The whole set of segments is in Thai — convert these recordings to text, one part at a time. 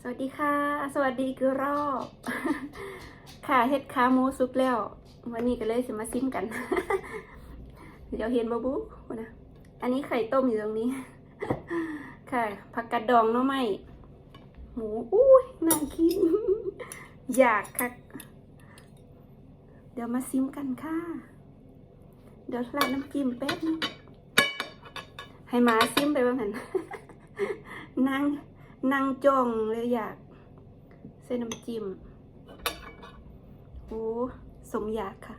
สวัสดีค่ะ สวัสดีคือรอบ ค่ะเฮ็ดขาหมูสุกแล้ว วันนี้ก็เลยจะมาซิมกัน เดี๋ยวเห็นบาบูนะอันนี้ไข่ต้มอยู่ตรงนี้ ค่ะผักกาดดองหน้อไม้หมูอุ้ยน่ากิน อยากค่ะ เดี๋ยวมาซิมกันค่ะ เดี๋ยวราดน้ำจิ้มแป๊บนึงให้มาซิมไปบ้างหันนั่ง นั่งจ้องเลยอยาก เส้นน้ำจิ้มโอ้สมอยากค่ะ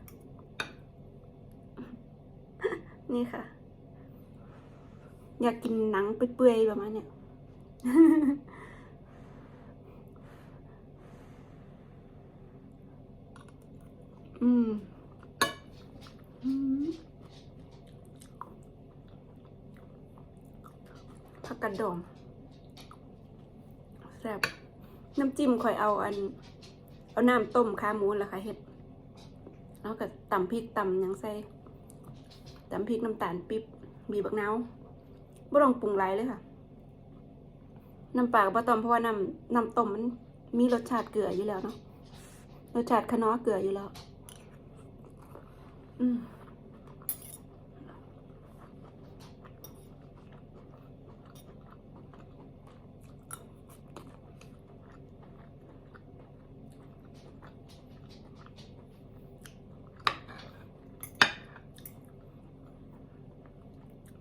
นี่ค่ะ อยากกินหนังเปื่อยๆประมาณเนี้ยอืมอืมผักกระดอง น้ำจิ้มข่อยเอาอัน เอาน้ำต้มขาหมูและค่ะเฮ็ดแล้วก็ตำพริกตำยังใส่ตำพริกน้ำตาลปิ๊บบีบบักนาวบ่ต้องปรุงไรเลยค่ะ น้ำปลาก็บ่ต้องเพราะว่าน้ำน้ำต้มมันมีรสชาติเกลืออยู่แล้วเนาะรสชาติขนอเกลืออยู่แล้ว อืม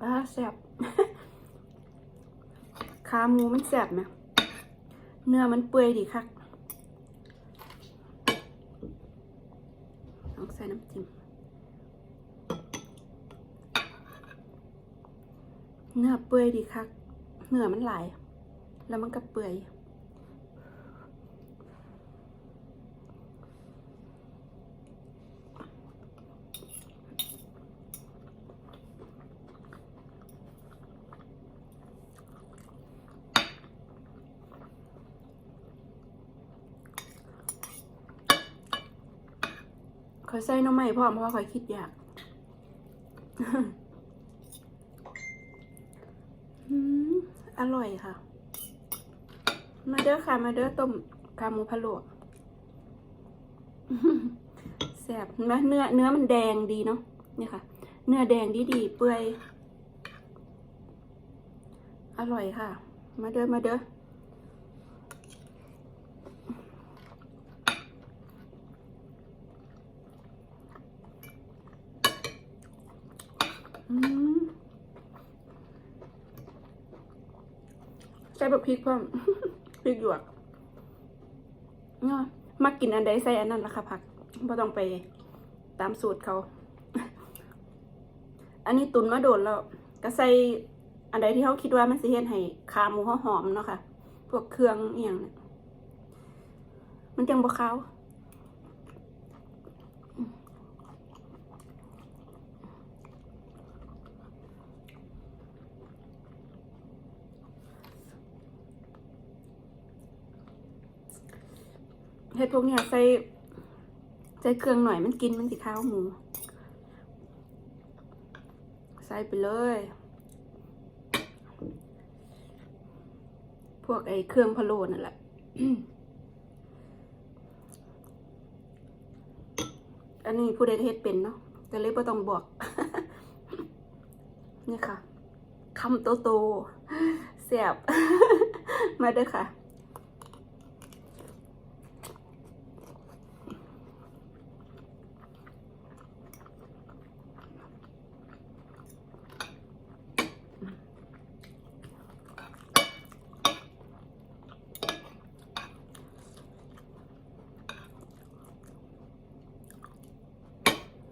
อ่าแซ่บขาหมูมันแซ่บไหมเนื้อมันเปื่อยดีคักลองใส่น้ำจิ้มเนื้อเปื่อยดีคักเนื้อมันไหลแล้วมันก็เปื่อย ขอยใส่น้ำใหม่พร้อมเพราะว่าขอยคิดอยากอร่อยค่ะ มาเด้อค่ะ มาเด้อต้มขาหมูพะโล้แซ่บเห็นไหมเนื้อเนื้อมันแดงดีเนาะเนี่ยค่ะ เนื้อแดงดีดีเปื่อย อร่อยค่ะ มาเด้อมาเด้อม ใส่แบบพริกเพิ่มพริกหยวกเนาะมากินอันใดใส่อันนั้นละค่ะผักไม่ต้องไปตามสูตรเขา อันนี้ตุนมาโดนแล้วก็ใส่อันใดที่เขาคิดว่ามันสิเฮ็ดให้ขาหมูเขาหอมเนาะค่ะ พวกเครื่องอย่างเนี่ยมันจังบ่ขาว เฮ็ดพวกเนี้ยใส่ใส่เครื่องหน่อยมันกินมันสิข้าวหมู ใส่ไปเลย พวกไอ้เครื่องพะโล้นั่นแหละอันนี้ผู้ใดเฮ็ดเป็นเนาะก็เลยบ่ต้องบอก นี่ค่ะคำโตโตๆแซ่บมาเด้อค่ะ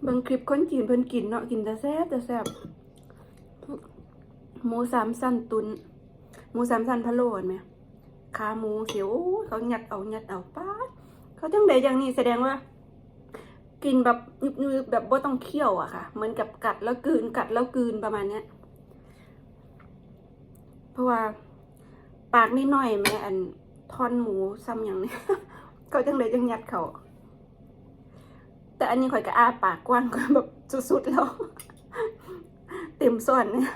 บางคลิปคนจีนเพิ่นกินเนาะกินแต่แซ่บแต่แซ่บหมูสามสั้นตุนหมูสามสั้นพะโล้เห็นไหมขาหมูเสียวเขาหยัดเอาหยัดเอาป้าเขาจังใดอย่างนี้แสดงว่า กินแบบนึบๆแบบว่าต้องเคี่ยวอะค่ะ เหมือนกับกัดแล้วกืนกัดแล้วกืนประมาณเนี้ยเพราะว่าปากนิดหน่อยแม่อันทอนหมูซ้ำอย่างนี้เขาจังใดจังหยัดเขา แต่อันนี้ข่อยก็อ้าปากกว้างกว่าแบบสุดๆแล้ว เต็มส่วนเนี่ย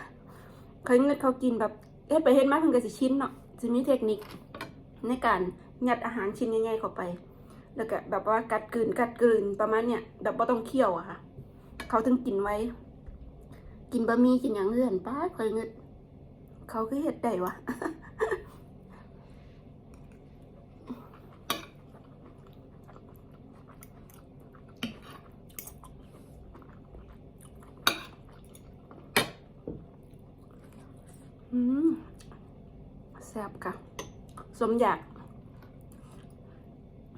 เขาเงินเขากินแบบเฮ็ดไปเฮ็ดมาเพิ่นก็สิชิ้นเนาะสิมีเทคนิคในการยัดอาหารชิ้นใหญ่ๆเข้าไป แล้วก็แบบว่ากัดกลืนกัดกลืนประมาณเนี้ยแบบว่าต้องเคี่ยวอะค่ะ เขาถึงกินไว้ กินบะหมี่กินอย่างเอื่อนป้าคอยเงึดเขาคือเห็ดได้วะ อืม แซ่บค่ะ สมอยาก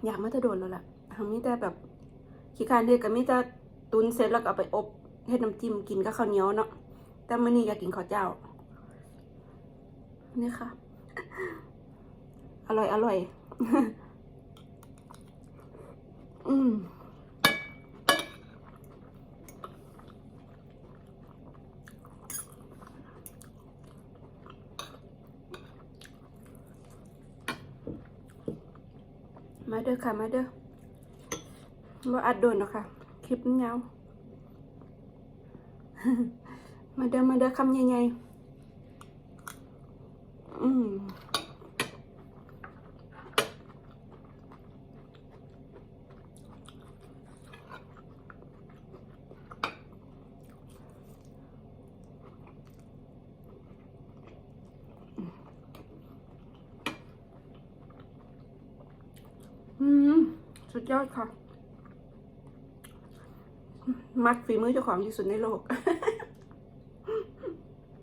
อยากมาจะโดนแล้วล่ะทำมีแต่แบบขี้คานเฮ็ดก็มีแต่ตุนเสร็จแล้วก็เอาไปอบเฮ็ดน้ำจิ้มกินกับข้าวเหนียวเนาะแต่มื้อนี้อยากกินข้าวเจ้า นี่ค่ะ อร่อยอร่อย อืม มาเด้อค่ะ มาเด้อว่าอัดโดนหรอกค่ะ คลิปมันยามาเด้อมาเด้อคำใหญ่ๆอืม อืม สุดยอดค่ะ มักฝีมือเจ้าของที่สุดในโลก